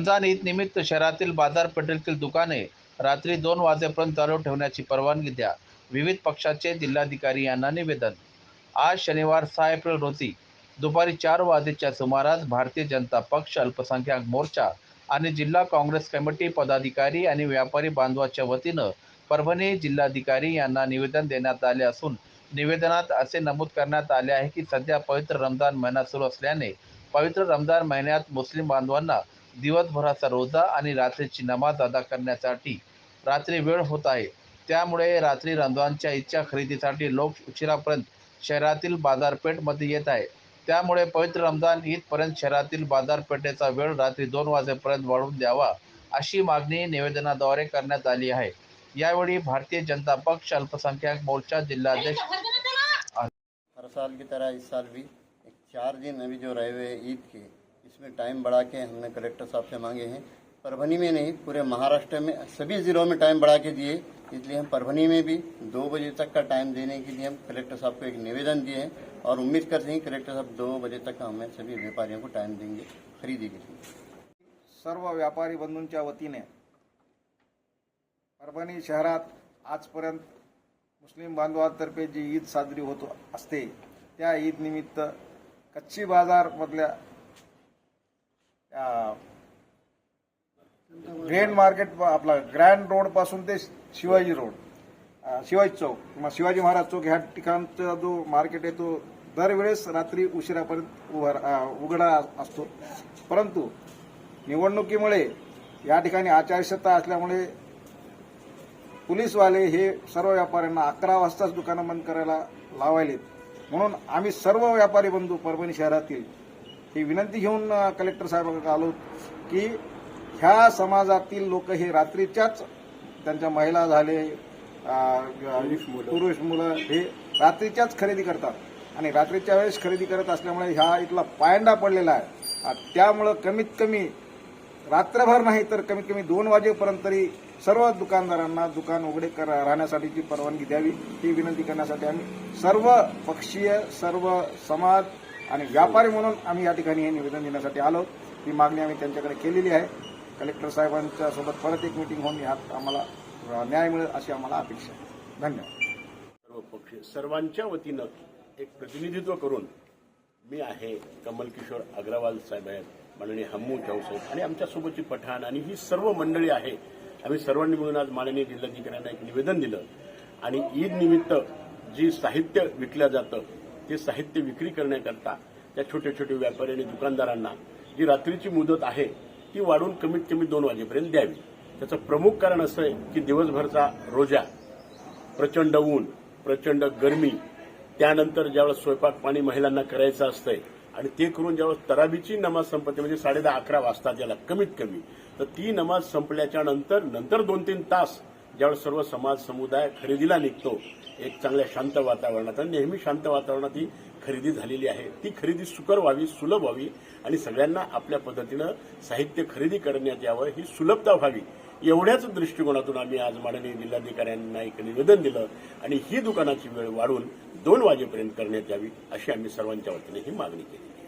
रमजान ईद निमित्त शहरातील बाजारपेठेतील दुकाने रात्री दोन वाजेपर्यंत चालू ठेवण्याची परवानगी द्या. विविध पक्षाचे जिल्हाधिकारी यांना निवेदन. आज शनिवार सहा एप्रिल रोजी दुपारी चार वाजेच्या सुमारास भारतीय जनता पक्ष अल्पसंख्याक मोर्चा आणि जिल्हा काँग्रेस कमिटी पदाधिकारी आणि व्यापारी बांधवाच्या वतीनं परभणी जिल्हाधिकारी यांना निवेदन देण्यात आले असून निवेदनात असे नमूद करण्यात आले आहे की सध्या पवित्र रमजान महिना सुरू असल्याने पवित्र रमजान महिन्यात मुस्लिम बांधवांना दिवसभराचा रोजा आणि रात्रीची नमाज अदा करण्यासाठी रात्री वेळ होत आहे. त्यामुळे रात्री रमजानच्या इच्छा खरेदीसाठी लोक उशिरापर्यंत शहरातील बाजारपेठमध्ये येत आहे. त्यामुळे पवित्र रमजान ईदपर्यंत शहरातील बाजारपेठेचा वेळ रात्री दोन वाजेपर्यंत वाढवून द्यावा अशी मागणी निवेदनाद्वारे करण्यात आली आहे. यावेळी भारतीय जनता पक्ष अल्पसंख्याक मोर्चा जिल्हाध्यक्ष हर साल की तरह इस साल भी एक चार दिन अभी जो रहे हुए ईद के इसमें टाइम बढ़ा के हमने कलेक्टर साहब से मांगे हैं। परभनी में नहीं, पूरे महाराष्ट्र में, सभी ज़िलों में टाइम बढ़ा के दिए। इसलिए हम परभनी में भी दो बजे तक का टाइम देने के लिए हम कलेक्टर साहब को एक निवेदन दिए हैं और उम्मीद करते हैं कलेक्टर साहब दो बजे तक हमें सभी व्यापारियों को टाइम देंगे, खरीदी के लिए। सर्व व्यापारी बंधूंच्या वतीने परभणी शहरात आजपर्यंत मुस्लिम बांधवांतर्फे जी ईद साजरी होत ईद निमित्त कच्ची बाजारमधल्या त्या ग्रँड मार्केट आपला ग्रँड रोडपासून ते शिवाजी रोड. शिवाजी चौक किंवा शिवाजी महाराज चौक ह्या ठिकाणचा जो मार्केट आहे तो दरवेळेस रात्री उशिरापर्यंत उभा उघडा असतो. परंतु निवडणुकीमुळे या ठिकाणी आचारसंहिता असल्यामुळे पोलीसवाले हे सर्व व्यापाऱ्यांना अकरा वाजताच दुकानं बंद करायला लावायलेत. म्हणून आम्ही सर्व व्यापारी बंधू परभणी शहरातील ही विनंती घेऊन कलेक्टर साहेबांकडे आलो की ह्या समाजातील लोक हे रात्रीच्याच त्यांच्या महिला झाले पुरुष मुलं. हे रात्रीच्याच खरेदी करतात. आणि रात्रीच्या वेळेस खरेदी करत असल्यामुळे ह्या इथला पायंडा पडलेला आहे. त्यामुळं कमीत कमी रात्रभर नाही तर कमीत कमी दोन वाजेपर्यंत तरी सर्व दुकानदारांना दुकान उघडे कर राहण्यासाठीची परवानगी द्यावी. ही विनंती करण्यासाठी आम्ही सर्व पक्षीय सर्व समाज आणि व्यापारी म्हणून आम्ही या ठिकाणी हे निवेदन देण्यासाठी आलो. ही मागणी आम्ही त्यांच्याकडे केलेली आहे. कलेक्टर साहेबांच्या सोबत परत एक मिटिंग होऊन यात आम्हाला न्याय मिळेल अशी आम्हाला अपेक्षा आहे. धन्यवाद. सर्व पक्ष सर्वांच्या वतीनं एक प्रतिनिधित्व करून मी आहे कमल किशोर अग्रवाल साहेब आहेत माननीय हम्मू साहेब. आणि आमच्यासोबतची पठाण आणि ही सर्व मंडळी आहे. आम्ही सर्वांनी मिळून आज माननीय जिल्हाधिकाऱ्यांना एक निवेदन दिलं. आणि ईद निमित्त जी साहित्य विकलं जातं ते साहित्य विक्री करण्याकरता त्या छोट्या छोट्या व्यापारी आणि दुकानदारांना जी रात्रीची मुदत आहे ती वाढून कमीत कमी दोन वाजेपर्यंत द्यावी. त्याचं प्रमुख कारण असं आहे की दिवसभरचा रोजा प्रचंड ऊन प्रचंड गरमी त्यानंतर ज्यावेळेस स्वयंपाक पाणी महिलांना करायचं असतंय आणि ते करून ज्यावेळेस तराबीची नमाज संपते म्हणजे साडे दहा अकरा वाजता त्याला कमीत कमी तर ती नमाज संपल्याच्या नंतर नंतर दोन तीन तास ज्यावेळेस सर्व समाज समुदाय खरेदीला निघतो एक चांगल्या शांत वातावरणात आणि नेहमी शांत वातावरणात ही खरेदी झालेली आहे. ती खरेदी सुकर व्हावी सुलभ व्हावी आणि सगळ्यांना आपल्या पद्धतीनं साहित्य खरेदी करण्यात यावं ही सुलभता व्हावी. एवढ्याच दृष्टिकोनातून आम्ही आज माननीय जिल्हाधिकाऱ्यांना एक निवेदन दिलं आणि ही दुकानाची वेळ वाढून दोन वाजेपर्यंत करण्यात यावी अशी आम्ही सर्वांच्या वतीने ही मागणी केली.